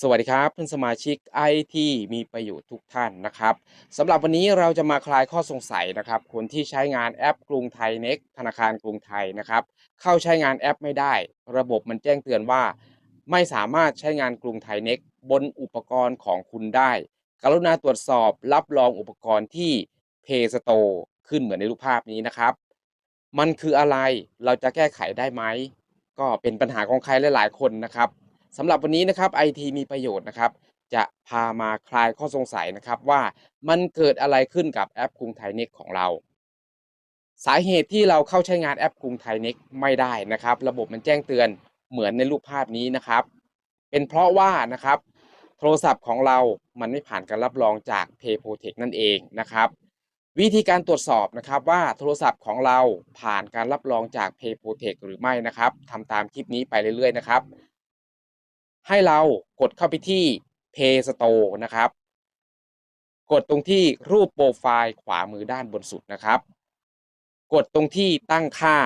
สวัสดีครับเพื่อนสมาชิกไอที่มีประโยชน์ทุกท่านนะครับสำหรับวันนี้เราจะมาคลายข้อสงสัยนะครับ คนที่ใช้งานแอปกรุงไทยเน็กธนาคารกรุงไทยนะครับ เข้าใช้งานแอปไม่ได้ ระบบมันแจ้งเตือนว่า ไม่สามารถใช้งานกรุงไทยเน็กบนอุปกรณ์ของคุณได้ กรุณาตรวจสอบรับรองอุปกรณ์ที่ Play Store ขึ้นเหมือนในรูปภาพนี้นะครับ มันคืออะไรเราจะแก้ไขได้ไหมก็เป็นปัญหาของใครหลาย ๆ คนนะครับ สำหรับวันนี้นะครับไอทีมีประโยชน์นะครับ จะพามาคลายข้อสงสัยนะครับว่ามันเกิดอะไรขึ้นกับแอปกรุงไทยเน็กของเรา สาเหตุที่เราเข้าใช้งานแอปกรุงไทยเน็กไม่ได้นะครับ ระบบมันแจ้งเตือนเหมือนในรูปภาพนี้นะครับ เป็นเพราะว่านะครับ โทรศัพท์ของเรามันไม่ผ่านการรับรองจาก Pay Protect นั่นเองนะครับ วิธีการตรวจสอบนะครับว่าโทรศัพท์ของเราผ่านการรับรองจาก Pay Protect หรือไม่นะครับทำตามคลิปนี้ไปเรื่อยๆนะครับ ให้เรากดเข้าไปที่ Play Store นะครับ กดตรงที่รูปโปรไฟล์ขวามือด้านบนสุดนะครับ กดตรงที่ตั้งค่า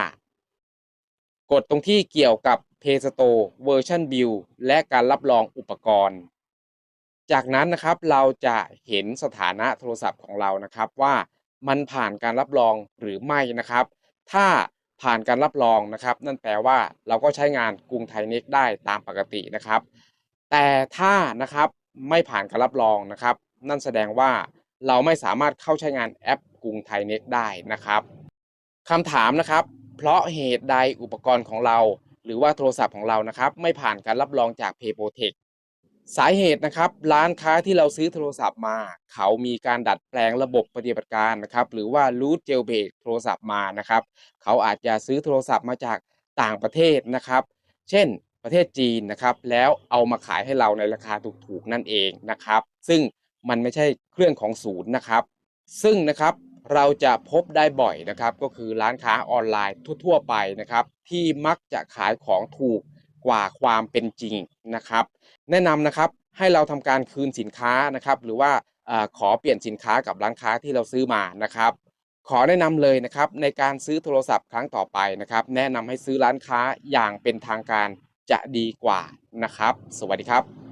กดตรงที่เกี่ยวกับ Play Store Version Build และการรับรองอุปกรณ์ จากนั้นนะครับเราจะเห็นสถานะโทรศัพท์ของเรานะครับว่ามันผ่านการรับรองหรือไม่นะครับ ถ้า ผ่านการรับรองนะครับ นั่นแปลว่าเราก็ใช้งานกรุงไทยเน็กได้ตามปกตินะครับ แต่ถ้านะครับไม่ผ่านการรับรองนะครับ นั่นแสดงว่าเราไม่สามารถเข้าใช้งานแอปกรุงไทยเน็ตได้นะครับคำถามนะครับ เพราะเหตุใดอุปกรณ์ของเรา หรือว่าโทรศัพท์ของเรานะครับ ไม่ผ่านการรับรองจาก p a y p r o t e c t สาเหตุนะครับร้านค้าที่เราซื้อโทรศัพท์มา เขามีการดัดแปลงระบบปฏิบัติการนะครับ หรือว่า root jailbreak โทรศัพท์มานะครับ เขาอาจจะซื้อโทรศัพท์มาจากต่างประเทศนะครับ เช่นประเทศจีนนะครับ แล้วเอามาขายให้เราในราคาถูกๆนั่นเองนะครับ ซึ่งมันไม่ใช่เครื่องของศูนย์นะครับ ซึ่งนะครับเราจะพบได้บ่อยนะครับ ก็คือร้านค้าออนไลน์ทั่ว ๆ ไปนะครับ ที่มักจะขายของถูก กว่าความเป็นจริงนะครับ แนะนำนะครับให้เราทำการคืนสินค้านะครับ หรือว่าอขอเปลี่ยนสินค้ากับร้านค้าที่เราซื้อมานะครับ ขอแนะนำเลยนะครับในการซื้อโทรศัพท์ครั้งต่อไปนะครับ แนะนำให้ซื้อร้านค้าอย่างเป็นทางการจะดีกว่านะครับ สวัสดีครับ